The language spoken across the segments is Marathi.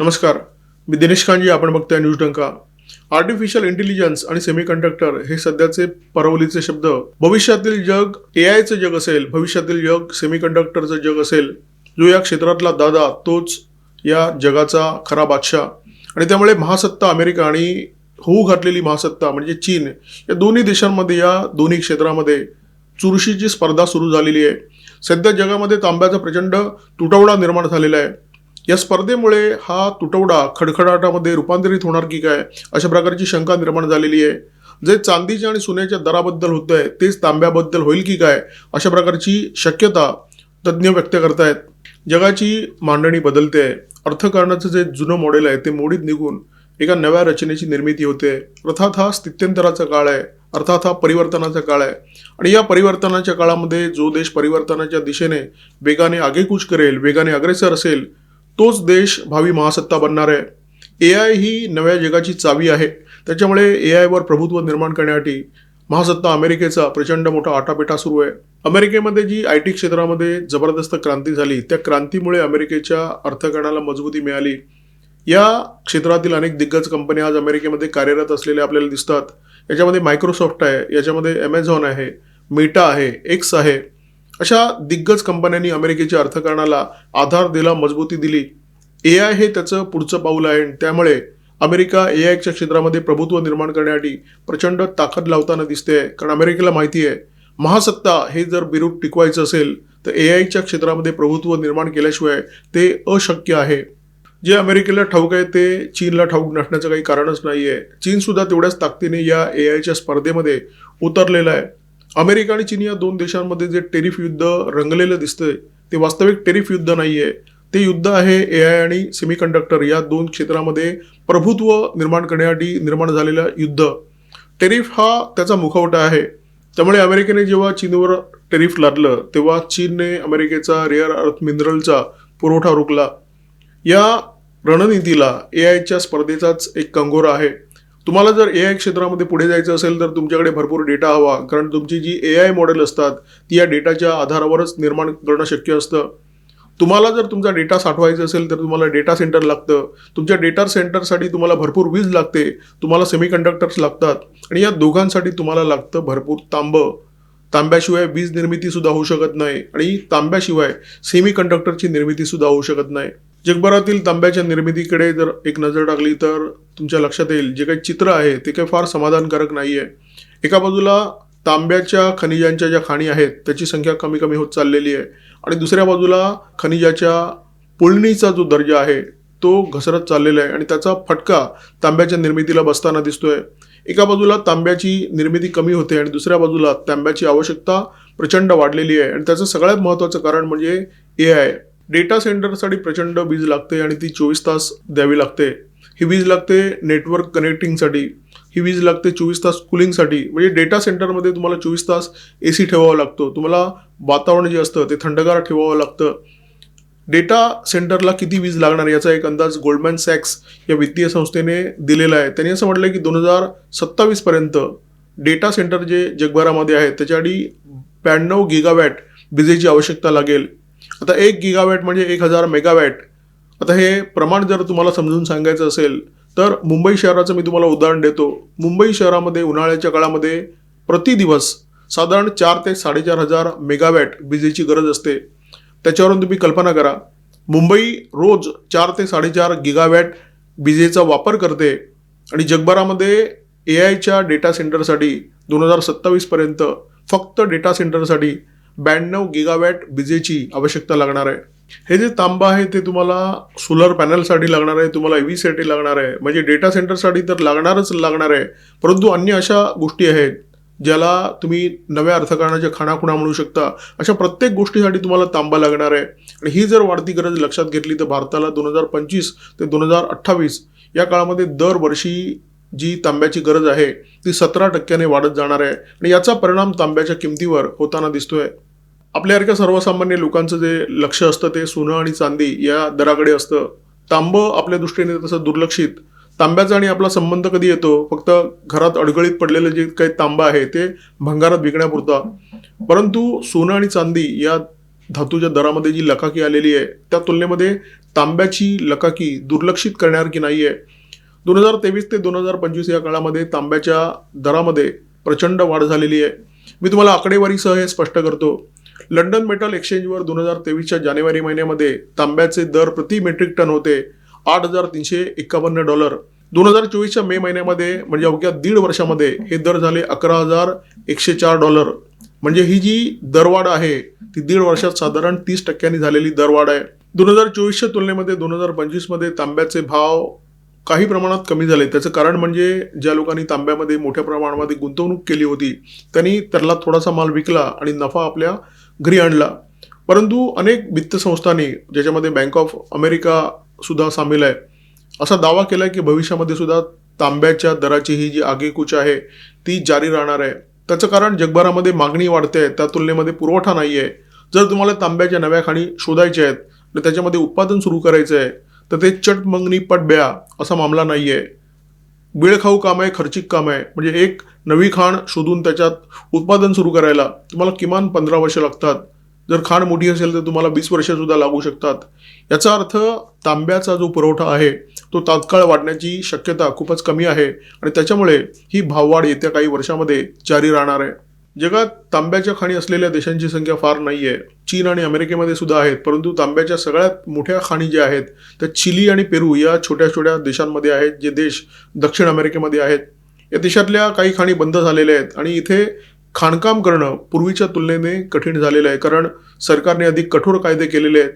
नमस्कार. मी दिनेश कांजी आपण बघतोय न्यूज डंका. आर्टिफिशियल इंटेलिजन्स आणि सेमीकंडक्टर हे सध्याचे परवलीचे शब्द. भविष्यातील जग ए आयचं जग असेल भविष्यातील जग सेमीकंडक्टरचं जग असेल जो या क्षेत्रातला दादा तोच या जगाचा खरा बादशाह. आणि त्यामुळे महासत्ता अमेरिका आणि होऊ घातलेली महासत्ता म्हणजे चीन या दोन्ही देशांमध्ये या दोन्ही क्षेत्रामध्ये चुरशीची स्पर्धा सुरू झालेली आहे. सध्या जगामध्ये तांब्याचा प्रचंड तुटवडा निर्माण झालेला आहे. या स्पर्धेमुळे हा तुटवडा खडखडाटामध्ये रूपांतरित होणार की काय? अशा प्रकारची शंका निर्माण झालेली आहे. जे चांदीच्या आणि सोन्याच्या दराबद्दल होत आहे तेच तांब्याबद्दल होईल की काय? अशा प्रकारची शक्यता तज्ज्ञ व्यक्त करतायत. जगाची मांडणी बदलते. आहे अर्थकारणाचं जे जुनं मॉडेल आहे ते मोडीत निघून एका नव्या रचनेची निर्मिती होते. अर्थात हा स्थित्यंतराचा काळ आहे. अर्थात हा परिवर्तनाचा काळ आहे. आणि या परिवर्तनाच्या काळामध्ये जो देश परिवर्तनाच्या दिशेने वेगाने आगेकूच करेल वेगाने अग्रेसर असेल तोच देश भावी महासत्ता बनणार आहे. ए आय ही नव्या जगाची चावी आहे. त्याच्यामुळे ए आयवर प्रभुत्व निर्माण करण्यासाठी महासत्ता अमेरिकेचा प्रचंड मोठा आटापिटा सुरू आहे. अमेरिकेमध्ये जी आय टी क्षेत्रामध्ये जबरदस्त क्रांती झाली त्या क्रांतीमुळे अमेरिकेच्या अर्थकारणाला मजबूती मिळाली. या क्षेत्रातील अनेक दिग्गज कंपन्या आज अमेरिकेमध्ये कार्यरत असलेल्या आपल्याला दिसतात. याच्यामध्ये मायक्रोसॉफ्ट आहे याच्यामध्ये ॲमेझॉन आहे मेटा आहे एक्स आहे. अशा दिग्गज कंपन्यांनी अमेरिकेच्या अर्थकारणाला आधार दिला मजबूती दिली. ए आय हे त्याचं पुढचं पाऊल आहे आणि त्यामुळे अमेरिका ए आयच्या क्षेत्रामध्ये प्रभुत्व निर्माण करण्यासाठी प्रचंड ताकद लावताना दिसते कारण अमेरिकेला माहिती आहे महासत्ता हे जर बिरूद टिकवायचं असेल तर ए आयच्या क्षेत्रामध्ये प्रभुत्व निर्माण केल्याशिवाय ते अशक्य आहे. जे अमेरिकेला ठाऊक आहे ते चीनला ठाऊक नसण्याचं काही कारणच नाही आहे चीनसुद्धा तेवढ्याच ताकदीने या ए आयच्या स्पर्धेमध्ये उतरलेला आहे. अमेरिका आणि चीन या दोन देशांमध्ये जे टेरिफ युद्ध रंगलेलं दिसतंय ते वास्तविक टेरिफ युद्ध नाही आहे ते युद्ध आहे ए आय आणि सेमीकंडक्टर या दोन क्षेत्रामध्ये प्रभुत्व निर्माण करण्यासाठी निर्माण झालेलं युद्ध. टेरिफ हा त्याचा मुखवटा आहे. त्यामुळे अमेरिकेने जेव्हा चीनवर टेरिफ लादलं तेव्हा चीनने अमेरिकेचा रेअर अर्थ मिनरलचा पुरवठा रोखला. या रणनीतीला ए आयच्या स्पर्धेचाच एक कंगोरा आहे. तुम्हाला जर ए आय क्षेत्रामध्ये पुढे जायचं असेल तर तुमच्याकडे भरपूर डेटा हवा. कारण तुमची जी ए आय मॉडेल असतात ती या डेटाच्या आधारावरच निर्माण करणं शक्य असतं. तुम्हाला जर तुमचा डेटा साठवायचा असेल तर तुम्हाला डेटा सेंटर लागतं. तुमच्या डेटा सेंटरसाठी तुम्हाला भरपूर वीज लागते. तुम्हाला सेमीकंडक्टर्स लागतात. आणि या दोघांसाठी तुम्हाला लागतं भरपूर तांबं. तांब्याशिवाय वीज निर्मितीसुद्धा होऊ शकत नाही. आणि तांब्याशिवाय सेमी कंडक्टरची होऊ शकत नाही. जगभरातील तांब्याच्या निर्मितीकडे जर एक नजर टाकली तर तुमच्या लक्षात येईल जे काही चित्र आहे ते काही फार समाधानकारक नाही आहे एका बाजूला तांब्याच्या खनिजांच्या ज्या खाणी आहेत त्याची संख्या कमी कमी होत चाललेली आहे आणि दुसऱ्या बाजूला खनिजाच्या पुळणीचा जो दर्जा आहे तो घसरत चाललेला आहे आणि त्याचा फटका तांब्याच्या निर्मितीला बसताना दिसतोय. एका बाजूला तांब्याची निर्मिती कमी होते आणि दुसऱ्या बाजूला तांब्याची आवश्यकता प्रचंड वाढलेली आहे आणि त्याचं सगळ्यात महत्त्वाचं कारण म्हणजे ए आय डेटा सेंटरसाठी प्रचंड वीज लागते आणि ती चोवीस तास द्यावी लागते. ही वीज लागते नेटवर्क कनेक्टिंगसाठी ही वीज लागते चोवीस तास कुलिंगसाठी म्हणजे डेटा सेंटरमध्ये तुम्हाला चोवीस तास ए सी ठेवावा लागतो. तुम्हाला वातावरण जे असतं ते थंडगार ठेवावं लागतं. डेटा सेंटरला किती वीज लागणार याचा एक अंदाज गोल्डमॅन सॅक्स या वित्तीय संस्थेने दिलेला आहे. त्यांनी असं म्हटलं की दोन हजार सत्तावीसपर्यंत डेटा सेंटर जे जगभरामध्ये आहेत त्याच्यासाठी ब्याण्णव गिगावॅट विजेची आवश्यकता लागेल. आता एक गिगावॅट म्हणजे एक हजार मेगावॅट आता हे प्रमाण जर तुम्हाला समजून सांगायचं असेल तर मुंबई शहराचं मी तुम्हाला उदाहरण देतो. मुंबई शहरामध्ये उन्हाळ्याच्या काळामध्ये प्रति दिवस साधारण चार ते साडेचार हजार मेगावॅट विजेची गरज असते. त्याच्यावरून तुम्ही कल्पना करा मुंबई रोज चार ते साडेचार गिगावॅट विजेचा वापर करते आणि जगभरामध्ये ए आयच्या डेटा सेंटरसाठी दोन हजार सत्तावीसपर्यंत फक्त डेटा सेंटरसाठी ब्याण्णव गिगावॅट विजेची आवश्यकता लागणार आहे. हे जे तांबा आहे ते तुम्हाला सोलर पॅनलसाठी लागणार आहे तुम्हाला ई व्हीसाठी लागणार आहे. म्हणजे डेटा सेंटरसाठी तर लागणारच लागणार आहे. परंतु अन्य अशा गोष्टी आहेत ज्याला तुम्ही नव्या अर्थकारणाच्या खाणाखुणा म्हणू शकता. अशा प्रत्येक गोष्टीसाठी तुम्हाला तांबा लागणार आहे. आणि ही जर वाढती गरज लक्षात घेतली तर भारताला दोन हजार पंचवीस ते दोन हजार अठ्ठावीस या काळामध्ये दरवर्षी जी तांब्याची गरज आहे ती सतरा टक्क्याने वाढत जाणार आहे. आणि याचा परिणाम तांब्याच्या किमतीवर होताना दिसतोय. आपल्यासारख्या सर्वसामान्य लोकांचं जे लक्ष असतं ते सोनं आणि चांदी या दराकडे असतं. तांबं आपल्या दृष्टीने तसं दुर्लक्षित. तांब्याचा आणि आपला संबंध कधी येतो? फक्त घरात अडगळीत पडलेलं जे काही तांबा आहे ते भंगारात विकण्यापुरता. परंतु सोनं आणि चांदी या धातूच्या दरामध्ये जी लकाकी आलेली आहे त्या तुलनेमध्ये तांब्याची लकाकी दुर्लक्षित करण्यासारखी नाही आहे दोन हजार तेवीस ते दोन हजार पंचवीस या काळामध्ये तांब्याच्या दरामध्ये प्रचंड वाढ झालेली आहे. मी तुम्हाला आकडेवारीसह हे स्पष्ट करतो. लंडन मेटल एक्सचेंजवर दोन हजार तेवीसच्या जानेवारी महिन्यामध्ये तांब्याचे दर प्रति मेट्रिक टन होते आठ हजार तीनशे एकावन्न डॉलर. दोन हजार चोवीसच्या मे महिन्यामध्ये म्हणजे अवघ्या दीड वर्षामध्ये हे दर झाले अकरा हजार एकशे चार डॉलर. म्हणजे ही जी दरवाढ आहे ती दीड वर्षात साधारण तीस टक्क्यांनी झालेली दरवाढ आहे. दोन हजार चोवीसच्या तुलनेमध्ये दोन हजार पंचवीसमध्ये तांब्याचे भाव काही प्रमाणात कमी झाले. त्याचं कारण म्हणजे ज्या लोकांनी तांब्यामध्ये मोठ्या प्रमाणामध्ये गुंतवणूक केली होती त्यांनी त्याला थोडासा माल विकला आणि नफा आपल्या घरी आणला. परंतु अनेक वित्त संस्थांनी ज्याच्यामध्ये बँक ऑफ अमेरिका सुद्धा सामील आहे असा दावा केला की भविष्यामध्ये सुद्धा तांब्याच्या दराची ही जी आगेकूच आहे ती जारी राहणार आहे. त्याचं कारण जगभरामध्ये मागणी वाढते आहे त्या तुलनेमध्ये पुरवठा नाही आहे जर तुम्हाला तांब्याच्या नव्या खाणी शोधायच्या आहेत आणि त्याच्यामध्ये उत्पादन सुरू करायचं आहे तर ते चट मंगनी पट ब्या असा मामला नाही आहे वेळखाऊ काम आहे खर्चिक काम आहे. म्हणजे एक नवी खाण शोधून त्याच्यात उत्पादन सुरू करायला तुम्हाला किमान पंधरा वर्ष लागतात. जर खाण मोठी असेल तर तुम्हाला वीस वर्षसुद्धा लागू शकतात. याचा अर्थ तांब्याचा जो पुरवठा आहे तो तात्काळ वाढण्याची शक्यता खूपच कमी आहे. आणि त्याच्यामुळे ही भाववाढ येत्या काही वर्षामध्ये जारी राहणार आहे. जगात तांब्याच्या खाणी असलेल्या देशांची संख्या फार नाही आहे चीन आणि अमेरिकेमध्ये सुद्धा आहेत परंतु तांब्याच्या सगळ्यात मोठ्या खाणी ज्या आहेत त्या चिली आणि पेरू या छोट्या छोट्या देशांमध्ये आहेत जे देश दक्षिण अमेरिकेमध्ये आहेत. या देशातल्या काही खाणी बंद झालेल्या आहेत आणि इथे खाणकाम करणं पूर्वीच्या तुलनेने कठीण झालेलं आहे कारण सरकारने अधिक कठोर कायदे केलेले आहेत.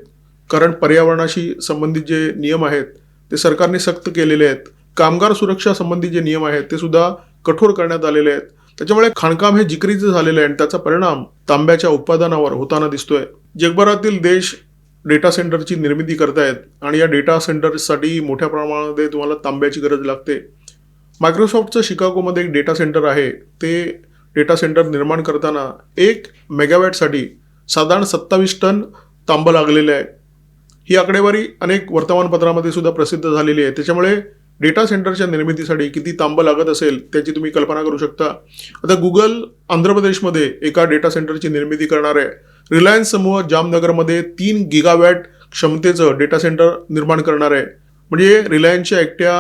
कारण पर्यावरणाशी संबंधित जे नियम आहेत ते सरकारने सक्त केलेले आहेत. कामगार सुरक्षा संबंधी जे नियम आहेत ते सुद्धा कठोर करण्यात आलेले आहेत. त्याच्यामुळे खाणकाम हे जिकरीचं झालेलं आहे आणि त्याचा परिणाम तांब्याच्या उत्पादनावर होताना दिसतोय. जगभरातील देश डेटा सेंटरची निर्मिती करतायत आणि या डेटा सेंटरसाठी मोठ्या प्रमाणामध्ये तुम्हाला तांब्याची गरज लागते. मायक्रोसॉफ्टचं शिकागोमध्ये एक डेटा सेंटर आहे. ते डेटा सेंटर निर्माण करताना एक मेगावॅटसाठी साधारण सत्तावीस टन तांबं लागलेलं आहे. ही आकडेवारी अनेक वर्तमानपत्रामध्ये सुद्धा प्रसिद्ध झालेली आहे. त्याच्यामुळे डेटा सेंटरच्या निर्मितीसाठी किती तांबं लागत असेल त्याची तुम्ही कल्पना करू शकता. आता गुगल आंध्र प्रदेशमध्ये एका डेटा सेंटरची निर्मिती करणार आहे. रिलायन्स समूह जामनगरमध्ये तीन गिगावॅट क्षमतेचं डेटा सेंटर निर्माण करणार आहे. म्हणजे रिलायन्सच्या एकट्या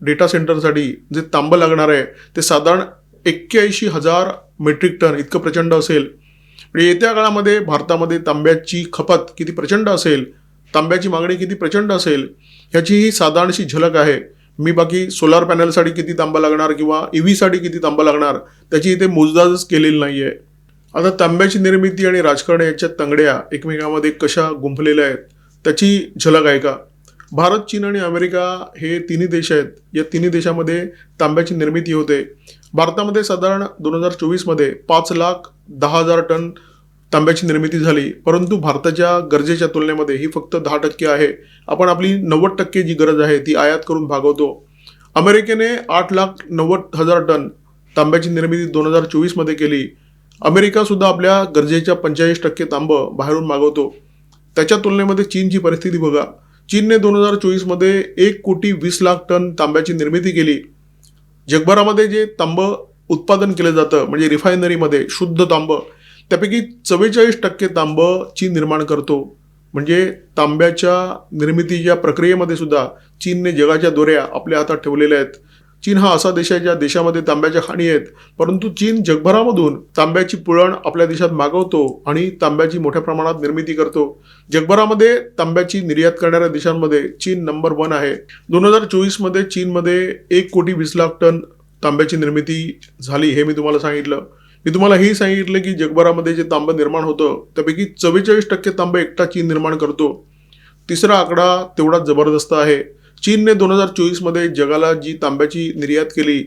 डेटा सेंटरसाठी जे तांबं लागणार आहे ते साधारण एक्क्याऐंशी हजार मेट्रिक टन इतकं प्रचंड असेल. म्हणजे येत्या काळामध्ये भारतामध्ये तांब्याची खपत किती प्रचंड असेल तांब्याची मागणी किती प्रचंड असेल ह्याची ही साधारणशी झलक आहे. मी बाकी सोलार पॅनलसाठी किती तांबा लागणार किंवा ई व्हीसाठी किती तांबा लागणार त्याची इथे मोजदादच केलेली नाही आहे आता तांब्याची निर्मिती आणि राजकारण याच्या तंगड्या एकमेकांमध्ये कशा गुंफलेल्या आहेत त्याची झलक आहे का? भारत चीन आणि अमेरिका हे तिन्ही देश आहेत. या तिन्ही देशामध्ये तांब्याची निर्मिती होते. भारतामध्ये साधारण दोन हजार चोवीसमध्ये पाच लाख दहा हजार टन तांब्याची निर्मिती झाली. परंतु भारताच्या गरजेच्या तुलनेमध्ये ही फक्त दहा टक्के आहे. आपण आपली नव्वद टक्के जी गरज आहे ती आयात करून भागवतो. अमेरिकेने आठ लाख नव्वद हजार टन तांब्याची निर्मिती दोन हजार चोवीसमध्ये केली. अमेरिकासुद्धा आपल्या गरजेच्या पंचेचाळीस टक्के तांबं बाहेरून मागवतो. त्याच्या तुलनेमध्ये चीनची परिस्थिती बघा. चीनने दोन हजार चोवीसमध्ये एक कोटी वीस लाख टन तांब्याची निर्मिती केली. जगभरामध्ये जे तांबं उत्पादन केलं जातं म्हणजे रिफायनरीमध्ये शुद्ध तांबं त्यापैकी चव्वेचाळीस टक्के तांबं चीन निर्माण करतो. म्हणजे तांब्याच्या निर्मितीच्या प्रक्रियेमध्ये सुद्धा चीनने जगाच्या दोऱ्या आपल्या हातात ठेवलेल्या आहेत. चीन हा असा देश आहे ज्या देशामध्ये तांब्याच्या खाणी आहेत. परंतु चीन जगभरामधून तांब्याची पुळण आपल्या देशात मागवतो आणि तांब्याची मोठ्या प्रमाणात निर्मिती करतो. जगभरामध्ये तांब्याची निर्यात करणाऱ्या देशांमध्ये चीन नंबर वन आहे. दोन हजार चोवीसमध्ये चीनमध्ये एक कोटी वीस लाख टन तांब्याची निर्मिती झाली हे मी तुम्हाला सांगितलं. मी तुम्हाला हे सांगितलं की जगभरामध्ये जे तांबं निर्माण होतं त्यापैकी चव्वेचाळीस टक्के तांबं एकटा चीन निर्माण करतो. तिसरा आकडा तेवढाच जबरदस्त आहे. चीनने दोन हजार चोवीसमध्ये जगाला जी तांब्याची निर्यात केली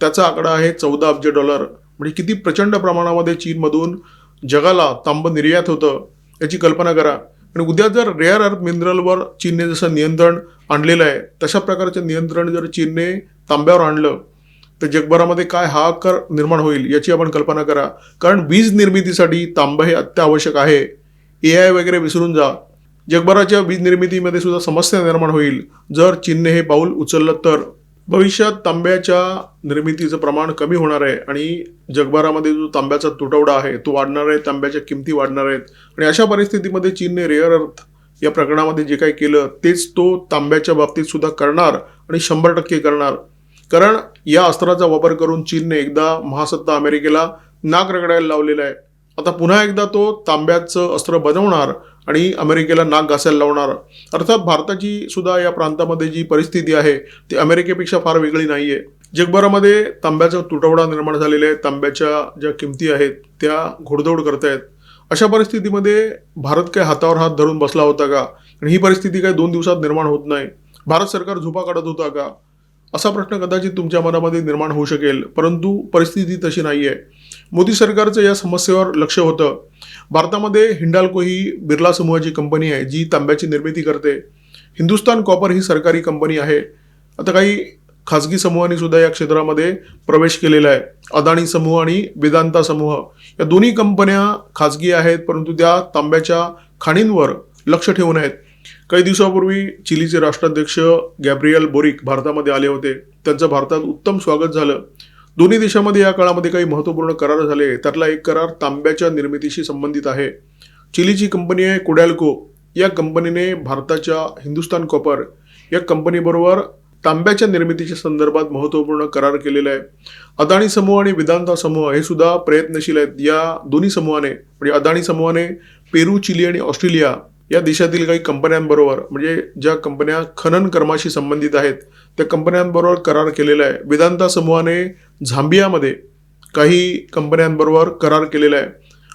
त्याचा आकडा आहे चौदा अब्ज डॉलर. म्हणजे किती प्रचंड प्रमाणामध्ये चीनमधून जगाला तांबं निर्यात होतं याची कल्पना करा. आणि उद्या जर रेअर अर्थ मिनरलवर चीनने जसं नियंत्रण आणलेलं आहे तशा प्रकारचं नियंत्रण जर चीनने तांब्यावर आणलं तर जगभरामध्ये काय हाहाकार निर्माण होईल याची आपण कल्पना करा. कारण वीज निर्मितीसाठी तांबं हे अत्यावश्यक आहे. ए आय वगैरे विसरून जा. जगभराच्या वीज निर्मितीमध्ये सुद्धा समस्या निर्माण होईल. जर चीनने हे पाऊल उचललं तर. भविष्यात तांब्याच्या निर्मितीचं प्रमाण कमी होणार आहे आणि जगभरामध्ये जो तांब्याचा तुटवडा आहे तो वाढणार आहे तांब्याच्या किमती वाढणार आहेत. आणि अशा परिस्थितीमध्ये चीनने रेअर अर्थ या प्रकरणामध्ये जे काही केलं तेच तो तांब्याच्या बाबतीत सुद्धा करणार आणि शंभर टक्के करणार. कारण या अस्त्राचा वापर करून चीनने एकदा महासत्ता अमेरिकेला नाक रगडायला लावलेला आहे. आता पुन्हा एकदा तो तांब्याचं अस्त्र बनवणार आणि अमेरिकेला नाक घासायला लावणार. अर्थात भारताची सुद्धा या प्रांतामध्ये जी परिस्थिती आहे ती अमेरिकेपेक्षा फार वेगळी नाही आहे जगभरामध्ये तांब्याचा तुटवडा निर्माण झालेला आहे तांब्याच्या ज्या किमती आहेत त्या घोडदौड करतायत. अशा परिस्थितीमध्ये भारत काय हातावर हात धरून बसला होता का? आणि ही परिस्थिती काय दोन दिवसात निर्माण होत नाही? भारत सरकार झोपा काढत होता का? असा प्रश्न कदाचित तुमच्या मनामध्ये निर्माण होऊ शकेल परंतु परिस्थिती तशी नाही आहे मोदी सरकारचं या समस्येवर लक्ष होतं. भारतामध्ये हिंडाल्को ही बिर्ला समूहाची कंपनी आहे जी तांब्याची निर्मिती करते. हिंदुस्तान कॉपर ही सरकारी कंपनी आहे. आता काही खाजगी समूहांनी सुद्धा या क्षेत्रामध्ये प्रवेश केलेला आहे. अदाणी समूह आणि वेदांता समूह. या दोन्ही कंपन्या खाजगी आहेत परंतु त्या तांब्याच्या खाणींवर लक्ष ठेवून आहेत. काही दिवसापूर्वी चिलीचे राष्ट्राध्यक्ष गॅब्रियल बोरिक भारतामध्ये आले होते. त्यांचं भारतात उत्तम स्वागत झालं. दोन्ही देशामध्ये या काळामध्ये काही महत्त्वपूर्ण करार झाले. त्यातला एक करार तांब्याच्या निर्मितीशी संबंधित आहे. चिलीची कंपनी आहे कोडॅल्को. या कंपनीने भारताच्या हिंदुस्तान कॉपर या कंपनीबरोबर तांब्याच्या निर्मितीच्या संदर्भात महत्त्वपूर्ण करार केलेला आहे. अदाणी समूह आणि वेदांता समूह हे सुद्धा प्रयत्नशील आहेत. या दोन्ही समूहाने म्हणजे अदाणी समूहाने पेरू चिली आणि ऑस्ट्रेलिया या देशातील काही कंपन्यांबरोबर म्हणजे ज्या कंपन्या खनन कर्माशी संबंधित आहेत त्या कंपन्यांबरोबर करार केलेला आहे. वेदांता समूहाने झांबियामध्ये काही कंपन्यांबरोबर करार केलेला आहे.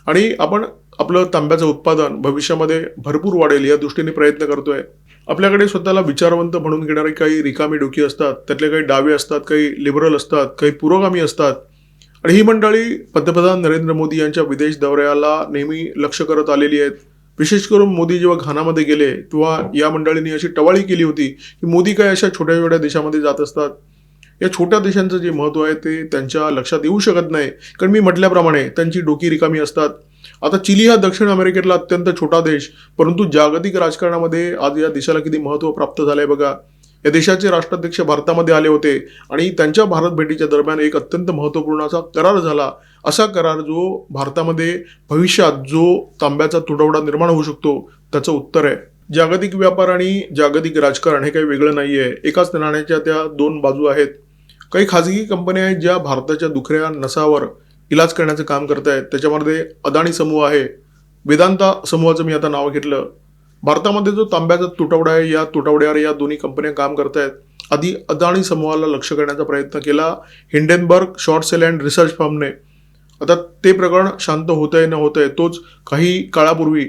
आणि आपण आपलं तांब्याचं उत्पादन भविष्यामध्ये भरपूर वाढेल या दृष्टीने प्रयत्न करतोय. आपल्याकडे स्वतःला विचारवंत म्हणून घेणारी काही रिकामी डोकी असतात त्यातले काही डावे असतात काही लिबरल असतात काही पुरोगामी असतात. आणि ही मंडळी पंतप्रधान नरेंद्र मोदी यांच्या विदेश दौऱ्याला नेहमी लक्ष करत आलेली आहेत. विशेष करून मोदी जेव्हा घानामध्ये गेले तेव्हा या मंडळींनी अशी टवाळी केली होती की मोदी काय अशा छोट्या छोट्या देशामध्ये जात असतात? या छोट्या देशांचं जे महत्त्व आहे ते त्यांच्या लक्षात येऊ शकत नाही. कारण मी म्हटल्याप्रमाणे त्यांची डोकी रिकामी असतात. आता चिली हा दक्षिण अमेरिकेतला अत्यंत छोटा देश परंतु जागतिक राजकारणामध्ये आज या देशाला किती महत्त्व प्राप्त झालंय बघा. या देशाचे राष्ट्राध्यक्ष भारतामध्ये आले होते आणि त्यांच्या भारत भेटीच्या दरम्यान एक अत्यंत महत्त्वपूर्ण असा करार झाला. असा करार जो भारतामध्ये भविष्यात जो तांब्याचा तुटवडा निर्माण होऊ शकतो त्याचं उत्तर आहे. जागतिक व्यापार आणि जागतिक राजकारण हे काही वेगळं नाही आहे एकाच नाण्याच्या त्या दोन बाजू आहेत. काही खाजगी कंपन्या आहेत ज्या भारताच्या दुखऱ्या नसावर इलाज करण्याचं काम करत आहेत त्याच्यामध्ये अदाणी समूह आहे. वेदांता समूहाचं मी आता नाव घेतलं. भारतामध्ये जो तांब्याचा तुटवडा आहे या तुटवड्यावर या दोन्ही कंपन्या काम करत आहेत आधी अदाणी समूहाला लक्ष करण्याचा प्रयत्न केला. Hindenburg short sell and research फर्मने. आता ते प्रकरण शांत होत आहे न होत आहे तोच काही काळापूर्वी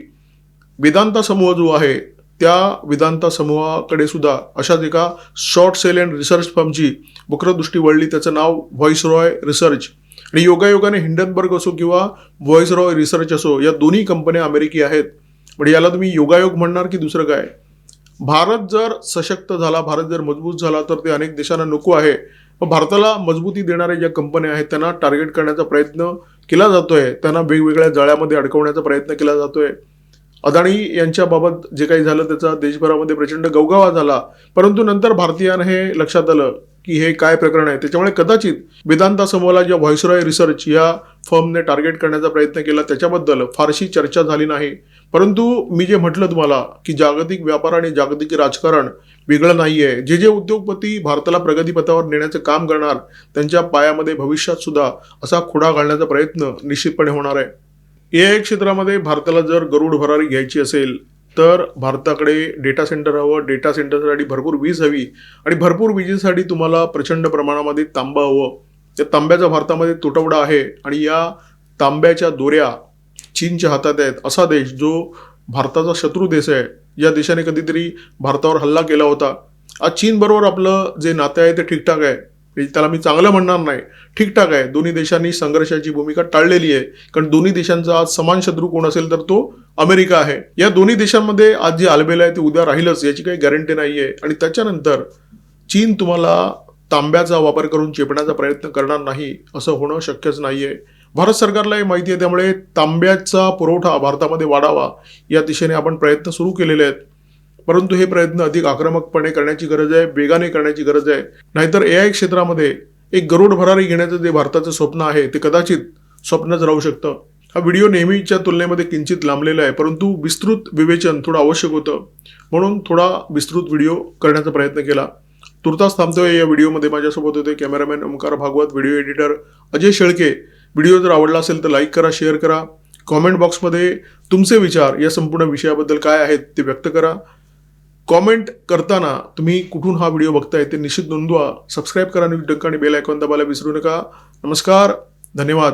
वेदांता समूह जो आहे त्या वेदांता समूहाकडे सुद्धा अशाच एका शॉर्ट सेल अँड रिसर्च फर्मची वक्रदृष्टी वळली. त्याचं नाव व्हॉइस रॉय रिसर्च. आणि योगायोगाने हिंडनबर्ग असो किंवा व्हॉइस रॉय रिसर्च असो या दोन्ही कंपन्या अमेरिकी आहेत. म्हणजे याला तुम्ही योगायोग म्हणणार की दुसरं काय? भारत जर सशक्त झाला भारत जर मजबूत झाला तर ते अनेक देशांना नको आहे. पण भारताला मजबूती देणाऱ्या ज्या कंपन्या आहेत त्यांना टार्गेट करण्याचा प्रयत्न केला जातोय. त्यांना वेगवेगळ्या जाळ्यामध्ये अडकवण्याचा प्रयत्न केला जातोय. अदाणी यांच्याबाबत जे काही झालं त्याचा देशभरामध्ये प्रचंड गवगावा झाला. परंतु नंतर भारतीयांना हे लक्षात आलं. की हे काय प्रकरण आहे? त्याच्यामुळे कदाचित वेदांता समूहाला ज्या व्हॉइसरॉय रिसर्च या फर्मने टार्गेट करण्याचा प्रयत्न केला त्याच्याबद्दल फारशी चर्चा झाली नाही. परंतु मी जे म्हटलं तुम्हाला की जागतिक व्यापार आणि जागतिक राजकारण वेगळं नाही आहे जे जे उद्योगपती भारताला प्रगतीपथावर नेण्याचं काम करणार त्यांच्या पायामध्ये भविष्यात सुद्धा असा खुडा घालण्याचा प्रयत्न निश्चितपणे होणार आहे. ए आय क्षेत्रामध्ये भारताला जर गरुड भरारी घ्यायची असेल तर भारताकडे डेटा सेंटर हवं डेटा सेंटरसाठी भरपूर वीज हवी आणि भरपूर विजेसाठी तुम्हाला प्रचंड प्रमाणामध्ये तांबा हवं. त्या तांब्याचा भारतामध्ये तुटवडा आहे आणि या तांब्याच्या दोऱ्या चीनच्या हातात आहेत. असा देश जो भारताचा शत्रू देश आहे या देशाने कधीतरी भारतावर हल्ला केला होता. आज चीनबरोबर आपलं जे नातं आहे ते ठीकठाक आहे. त्याला मी चांगलं म्हणणार नाही. ठीकठाक आहे. दोन्ही देशांनी संघर्षाची भूमिका टाळलेली आहे. कारण दोन्ही देशांचा आज समान शत्रू कोण असेल तर तो अमेरिका आहे. या दोन्ही देशांमध्ये आज जे आलबेल आहे ते उद्या राहीलच. याची काही गॅरंटी नाही आहे आणि त्याच्यानंतर चीन तुम्हाला तांब्याचा वापर करून चेपण्याचा प्रयत्न करणार नाही असं होणं शक्यच नाही आहे भारत सरकारला हे माहिती आहे त्यामुळे तांब्याचा पुरवठा भारतामध्ये वाढावा या दिशेने आपण प्रयत्न सुरू केलेले आहेत. परंतु हे प्रयत्न अधिक आक्रमकपणे करण्याची गरज आहे वेगाने करण्याची गरज आहे. नाहीतर ए आय क्षेत्रामध्ये एक गरुड भरारी घेण्याचं जे भारताचं स्वप्न आहे ते कदाचित स्वप्नच राहू शकतं. हा व्हिडिओ नेहमीच्या तुलनेमध्ये किंचित लांबलेला आहे परंतु विस्तृत विवेचन थोडं आवश्यक होतं. म्हणून थोडा विस्तृत व्हिडिओ करण्याचा प्रयत्न केला. तुर्तास थांबतोय या व्हिडिओमध्ये. माझ्यासोबत होते cameraman Omkar Bhagwat video editor Ajay Shelke. Video जर आवडला असेल तर लाईक करा शेअर करा. कॉमेंट बॉक्समध्ये तुमचे विचार या संपूर्ण विषयाबद्दल काय आहेत ते व्यक्त करा. कॉमेंट करताना तुम्ही कुठून हा व्हिडिओ बघताय ते निश्चित नोंदवा. सबस्क्राईब करा आणि बेल आयकॉन दाबायला विसरू नका. नमस्कार. धन्यवाद.